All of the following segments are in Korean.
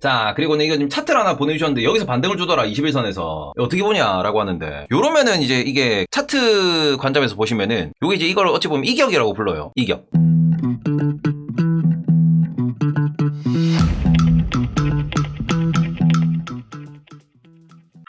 자, 그리고는 이거 지금 차트를 하나 보내주셨는데, 여기서 반등을 주더라, 21선에서. 어떻게 보냐라고 하는데, 요러면은 이제 이게 차트 관점에서 보시면은, 요게 이제 이걸 어찌 보면 이격이라고 불러요. 이격.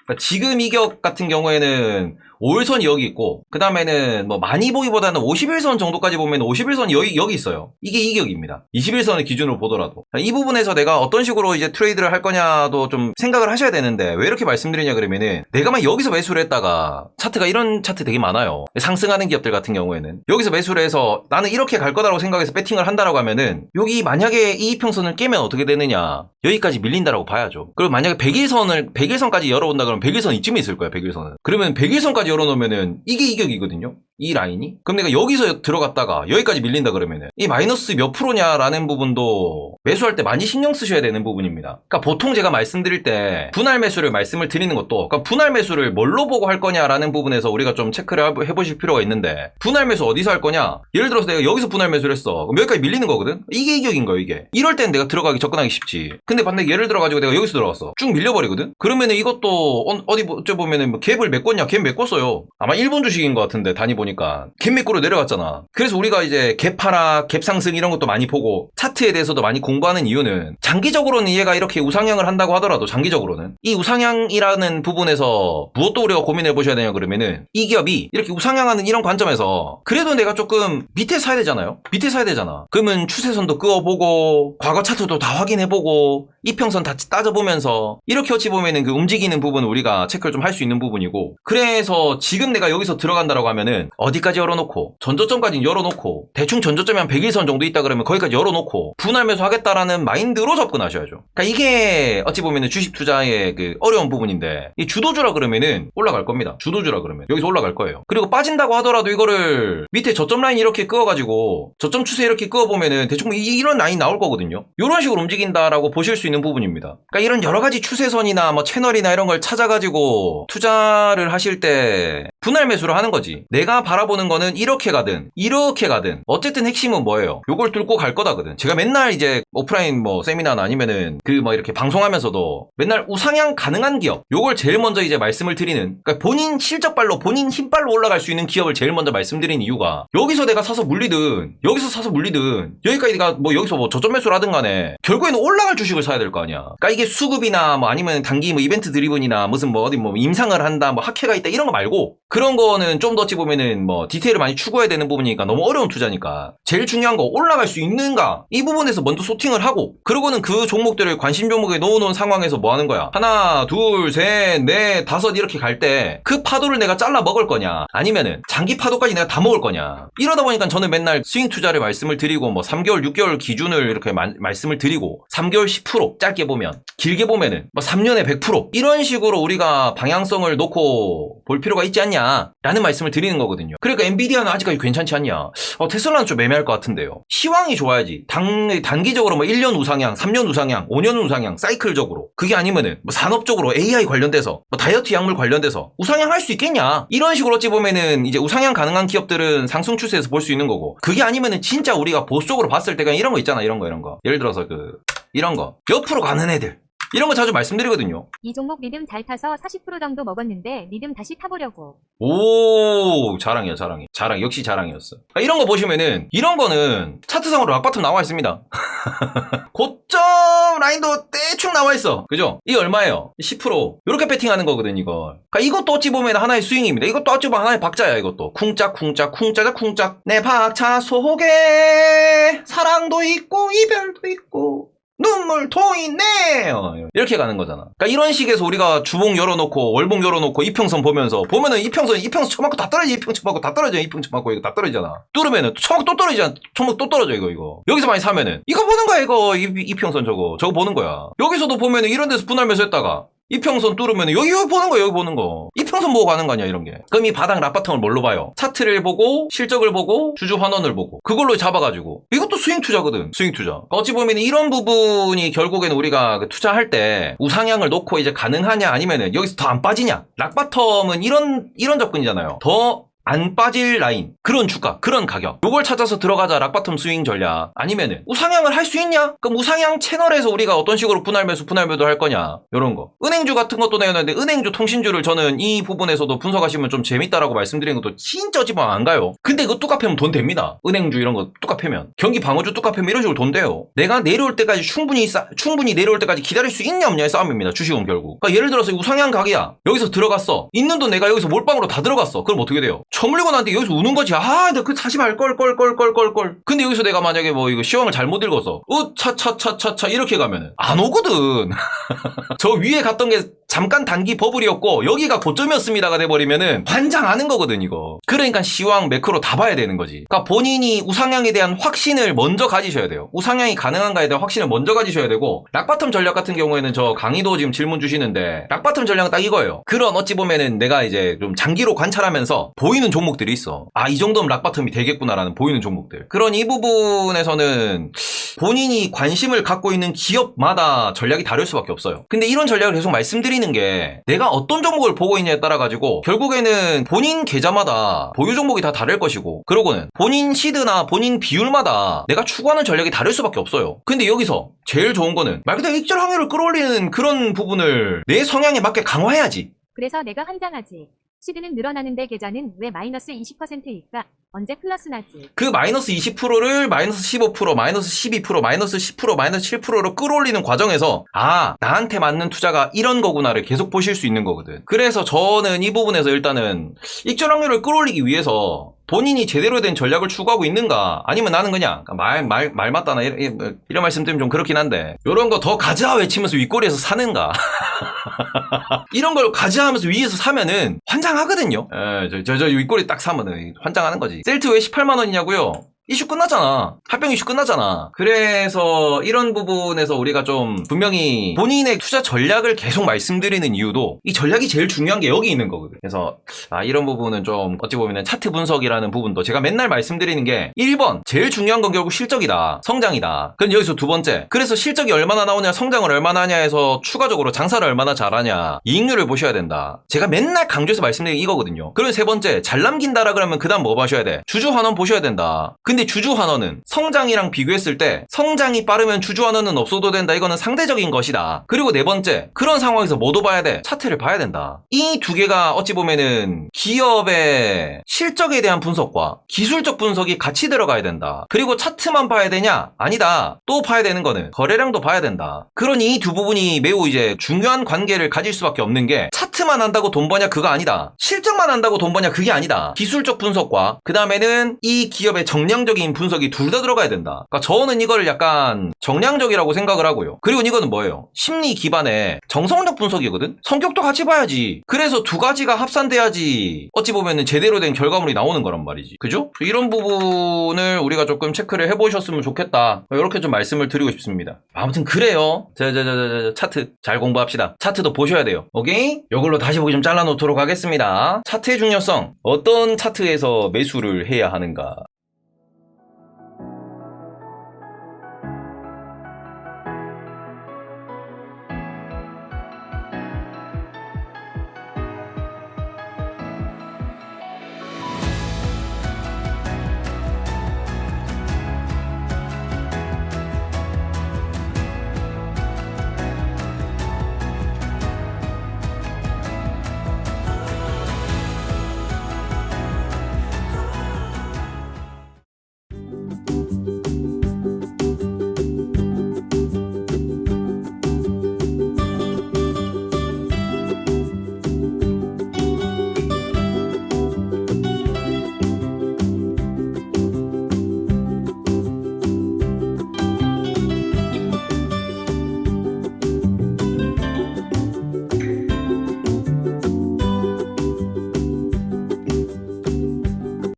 그러니까 지금 이격 같은 경우에는 5일선이 여기 있고 그 다음에는 뭐 많이 보기보다는 51선 정도까지 보면 51선이 여기 여기 있어요. 이게 이격입니다. 21선을 기준으로 보더라도 이 부분에서 내가 어떤 식으로 이제 트레이드를 할 거냐도 좀 생각을 하셔야 되는데 왜 이렇게 말씀드리냐 그러면은 내가 막 여기서 매수를 했다가 차트가 이런 차트 되게 많아요. 상승하는 기업들 같은 경우에는 여기서 매수를 해서 나는 이렇게 갈 거다라고 생각해서 배팅을 한다라고 하면은 여기 만약에 이 이평선을 깨면 어떻게 되느냐 여기까지 밀린다라고 봐야죠. 그리고 만약에 100일선을 100일선까지 열어온다 그러면 100일선 이쯤에 있을 거야 100일선은. 그러면 100일선까지 열어놓으면은 이게 이격이거든요. 이 라인이. 그럼 내가 여기서 들어갔다가 여기까지 밀린다 그러면은 이 마이너스 몇 프로냐라는 부분도 매수할 때 많이 신경 쓰셔야 되는 부분입니다. 그러니까 보통 제가 말씀드릴 때 분할 매수를 말씀을 드리는 것도 그러니까 분할 매수를 뭘로 보고 할 거냐라는 부분에서 우리가 좀 체크를 해- 해보실 필요가 있는데 분할 매수 어디서 할 거냐? 예를 들어서 내가 여기서 분할 매수를 했어. 그럼 여기까지 밀리는 거거든. 이게 이격인 거예요 이게. 이럴 땐 내가 들어가기 접근하기 쉽지. 근데 반대 예를 들어가지고 내가 여기서 들어갔어. 쭉 밀려버리거든. 그러면은 이것도 어- 어디 보면은 뭐 갭을 메꿨냐? 갭 메꿨어요. 아마 일본 주식인 것 같은데 단위 보니 까갭 메꾸로 내려갔잖아. 그래서 우리가 이제 갭 하락, 갭 상승 이런 것도 많이 보고 차트에 대해서도 많이 공부하는 이유는 장기적으로는 얘가 이렇게 우상향을 한다고 하더라도 장기적으로는 이 우상향이라는 부분에서 무엇도 우리가 고민해 보셔야 되냐 그러면은 이 기업이 이렇게 우상향하는 이런 관점에서 그래도 내가 조금 밑에 사야 되잖아요. 밑에 사야 되잖아. 그러면 추세선도 그어보고 과거 차트도 다 확인해보고 이평선 다 따져보면서 이렇게 어찌 보면은 그 움직이는 부분을 우리가 체크를 좀 할 수 있는 부분이고 그래서 지금 내가 여기서 들어간다라고 하면은 어디까지 열어놓고 전저점까지 열어놓고 대충 전저점이 한 100일선 정도 있다 그러면 거기까지 열어놓고 분할 매수 하겠다라는 마인드로 접근하셔야죠. 그러니까 이게 어찌 보면은 주식 투자의 그 어려운 부분인데 이 주도주라 그러면은 올라갈 겁니다. 주도주라 그러면 여기서 올라갈 거예요. 그리고 빠진다고 하더라도 이거를 밑에 저점 라인 이렇게 그어가지고 저점 추세 이렇게 그어보면은 대충 이- 이런 라인 나올 거거든요. 이런 식으로 움직인다라고 보실 수 있는 부분입니다. 그러니까 이런 여러 가지 추세선이나 뭐 채널이나 이런 걸 찾아가지고 투자를 하실 때 분할 매수를 하는 거지. 내가 바라보는 거는 이렇게 가든 이렇게 가든 어쨌든 핵심은 뭐예요? 요걸 뚫고 갈 거다거든. 제가 맨날 이제 오프라인 뭐 세미나나 아니면은 그뭐 이렇게 방송하면서도 맨날 우상향 가능한 기업 요걸 제일 먼저 이제 말씀을 드리는 그러니까 본인 실적발로 본인 힘발로 올라갈 수 있는 기업을 제일 먼저 말씀드리는 이유가 여기서 내가 사서 물리든 여기서 사서 물리든 여기까지 내가 뭐 여기서 뭐 저점 매수를 하든 간에 결국에는 올라갈 주식을 사야 될 거 아니야. 그러니까 이게 수급이나 뭐 아니면 단기 뭐 이벤트 드리븐이나 무슨 뭐 어디 뭐 임상을 한다 뭐 학회가 있다 이런 거 말고 그런 거는 좀 더 어찌 보면은 뭐 디테일을 많이 추구해야 되는 부분이니까 너무 어려운 투자니까 제일 중요한 거 올라갈 수 있는가? 이 부분에서 먼저 소팅을 하고 그러고는 그 종목들을 관심 종목에 넣어놓은 상황에서 뭐 하는 거야? 하나 둘 셋 넷 다섯 이렇게 갈 때 그 파도를 내가 잘라 먹을 거냐? 아니면은 장기 파도까지 내가 다 먹을 거냐? 이러다 보니까 저는 맨날 스윙 투자를 말씀을 드리고 뭐 3개월 6개월 기준을 이렇게 마- 말씀을 드리고 3개월 10% 짧게 보면 길게 보면은 뭐 3년에 100% 이런 식으로 우리가 방향성을 놓고 볼 필요가 있지 않냐 라는 말씀을 드리는 거거든요 그러니까 엔비디아는 아직까지 괜찮지 않냐? 어, 테슬라는 좀 애매할 것 같은데요. 시황이 좋아야지. 단, 단기적으로 뭐 1년 우상향 3년 우상향 5년 우상향 사이클적으로. 그게 아니면은 뭐 산업적으로 AI 관련돼서 뭐 다이어트 약물 관련돼서 우상향 할 수 있겠냐? 이런 식으로 어찌 보면은 이제 우상향 가능한 기업들은 상승 추세에서 볼 수 있는 거고. 그게 아니면은 진짜 우리가 보수적으로 봤을 때 그냥 이런 거 있잖아. 이런 거 이런 거. 예를 들어서 그 이런 거. 옆으로 가는 애들 이런 거 자주 말씀드리거든요. 이 종목 리듬 잘 타서 40% 정도 먹었는데 리듬 다시 타보려고. 오 자랑이야 자랑이. 자랑 역시 자랑이었어. 아, 이런 거 보시면은 이런 거는 차트상으로 락바텀 나와 있습니다. 고점 라인도 대충 나와 있어. 그죠? 이게 얼마예요? 10% 이렇게 배팅하는 거거든 이걸. 그러니까 이것도 어찌 보면 하나의 스윙입니다. 이것도 어찌 보면 하나의 박자야 이것도. 쿵짝 쿵짝 쿵짜자 쿵짝. 내 박자 속에 사랑도 있고 이별도 있고 눈물도 있네 어, 이렇게 가는 거잖아. 그러니까 이런 식에서 우리가 주봉 열어놓고 월봉 열어놓고 이평선 보면서 보면은 이평선 이평선 쳐맞고 다 떨어져 이평선 쳐맞고 다 떨어져 이평선 쳐맞고 이거 다 떨어지잖아. 뚫으면은 쳐맞고 또 떨어지잖아. 쳐맞고 또 떨어져 이거 이거. 여기서 많이 사면은. 이거 보는 거야 이거 이, 이평선 저거. 저거 보는 거야. 여기서도 보면은 이런 데서 분할 매수했다가 이평선 뚫으면 여기 보는 거 여기 보는 거. 이평선 보고 가는 거 아니야 이런 게. 그럼 이 바닥 라바텀을 뭘로 봐요? 차트를 보고 실적을 보고 주주 환원을 보고. 그걸로 잡아가지고. 이것도 스윙 투자거든 스윙 투자. 어찌 보면 이런 부분이 결국에는 우리가 그 투자할 때 우상향을 놓고 이제 가능하냐 아니면은 여기서 더 안 빠지냐? 락바텀은 이런 이런 접근이잖아요. 더 안 빠질 라인. 그런 주가 그런 가격. 요걸 찾아서 들어가자 락바텀 스윙 전략. 아니면은 우상향을 할 수 있냐? 그럼 우상향 채널에서 우리가 어떤 식으로 분할 매수 분할 매도 할 거냐? 요런 거. 은행주 같은 것도 내놨는데 은행주 통신주를 저는 이 부분에서도 분석하시면 좀 재밌다라고 말씀드리는 것도 진짜 지방 안 가요. 근데 이거 뚜까 패면 돈 됩니다. 은행주 이런 거 뚜까 패면. 경기 방어주 뚜까 패면 이런 식으로 돈 돼요. 내가 내려올 때까지 충분히 싸- 충분히 내려올 때까지 기다릴 수 있냐 없냐의 싸움입니다. 주식은 결국. 그러니까 예를 들어서 우상향 각이야. 여기서 들어갔어. 있는 돈 내가 여기서 몰빵으로 다 들어갔어. 그럼 어떻게 돼요 처물리고 나한테 여기서 우는 거지. 아 내가 그 사지 말걸 걸 걸 걸 걸 걸. 근데 여기서 내가 만약에 뭐 이거 시황을 잘못 읽어서 으 차 차 차 차 차 이렇게 가면은 안 오거든. 저 위에 갔던 게 잠깐 단기 버블이었고 여기가 고점이었습니다가 돼버리면은 환장하는 거거든 이거. 그러니까 시황 매크로 다 봐야 되는 거지. 그러니까 본인이 우상향에 대한 확신을 먼저 가지셔야 돼요. 우상향이 가능한가에 대한 확신을 먼저 가지셔야 되고 락바텀 전략 같은 경우에는 저 강의도 지금 질문 주시는데 락바텀 전략은 딱 이거예요. 그런 어찌 보면은 내가 이제 좀 장기로 관찰하면서 보이 는 종목들이 있어 아 이 정도면 락바텀이 되겠구나라는 보이는 종목들 그런 이 부분에서는 본인이 관심을 갖고 있는 기업마다 전략이 다를 수밖에 없어요. 근데 이런 전략을 계속 말씀드리는 게 내가 어떤 종목을 보고 있냐에 따라 가지고 결국에는 본인 계좌마다 보유 종목이 다 다를 것이고 그러고는 본인 시드나 본인 비율마다 내가 추구하는 전략이 다를 수밖에 없어요. 근데 여기서 제일 좋은 거는 말 그대로 익절 확률을 끌어올리는 그런 부분을 내 성향에 맞게 강화해야지. 그래서 내가 환장하지. 시드는 늘어나는데 계좌는 왜 마이너스 20%일까? 언제 플러스 나지? 그 마이너스 20%를 마이너스 15%, 마이너스 12%, 마이너스 10%, 마이너스 7%로 끌어올리는 과정에서 아 나한테 맞는 투자가 이런 거구나를 계속 보실 수 있는 거거든. 그래서 저는 이 부분에서 일단은 익절 확률을 끌어올리기 위해서 본인이 제대로 된 전략을 추구하고 있는가 아니면 나는 그냥 말 말 말 맞다나 이런, 이런 말씀 드리면 좀 그렇긴 한데 이런 거 더 가자 외치면서 윗꼬리에서 사는가 이런 걸 가자 하면서 위에서 사면은 환장하거든요. 예, 저, 저, 저 윗꼬리 딱 사면은 환장하는 거지. 셀트 왜 18만 원이냐고요? 이슈 끝났잖아. 합병 이슈 끝났잖아. 그래서 이런 부분에서 우리가 좀 분명히 본인의 투자 전략을 계속 말씀드리는 이유도 이 전략이 제일 중요한 게 여기 있는 거거든. 그래서 아, 이런 부분은 좀 어찌 보면 차트 분석이라는 부분도 제가 맨날 말씀드리는 게 1번 제일 중요한 건 결국 실적이다. 성장이다. 그럼 여기서 두 번째. 그래서 실적이 얼마나 나오냐, 성장을 얼마나 하냐 해서 추가적으로 장사를 얼마나 잘하냐, 이익률을 보셔야 된다. 제가 맨날 강조해서 말씀드리는 게 이거거든요. 그리고 세 번째, 잘 남긴다라 그러면 그다음 뭐 보셔야 돼? 주주 환원 보셔야 된다. 근데 주주 환원은 성장이랑 비교했을 때 성장이 빠르면 주주 환원은 없어도 된다. 이거는 상대적인 것이다. 그리고 네 번째, 그런 상황에서 뭐도 봐야 돼? 차트를 봐야 된다. 이 두 개가 어찌 보면은 기업의 실적에 대한 분석과 기술적 분석이 같이 들어가야 된다. 그리고 차트만 봐야 되냐? 아니다. 또 봐야 되는 거는 거래량도 봐야 된다. 그러니 이 두 부분이 매우 이제 중요한 관계를 가질 수밖에 없는 게 차트만 한다고 돈 버냐 그거 아니다. 실적만 한다고 돈 버냐 그게 아니다. 기술적 분석과 그 다음에는 이 기업의 정량적 인 분석이 둘 다 들어가야 된다. 그러니까 저는 이거를 약간 정량적이라고 생각을 하고요. 그리고 이거는 뭐예요? 심리 기반의 정성적 분석이거든? 성격도 같이 봐야지. 그래서 두 가지가 합산돼야지 어찌 보면은 제대로 된 결과물이 나오는 거란 말이지. 그죠? 이런 부분을 우리가 조금 체크를 해보셨으면 좋겠다. 이렇게 좀 말씀을 드리고 싶습니다. 아무튼 그래요. 자, 자, 자, 자, 자, 차트 잘 공부합시다. 차트도 보셔야 돼요. 오케이? 이걸로 다시 보기 좀 잘라놓도록 하겠습니다. 차트의 중요성. 어떤 차트에서 매수를 해야 하는가.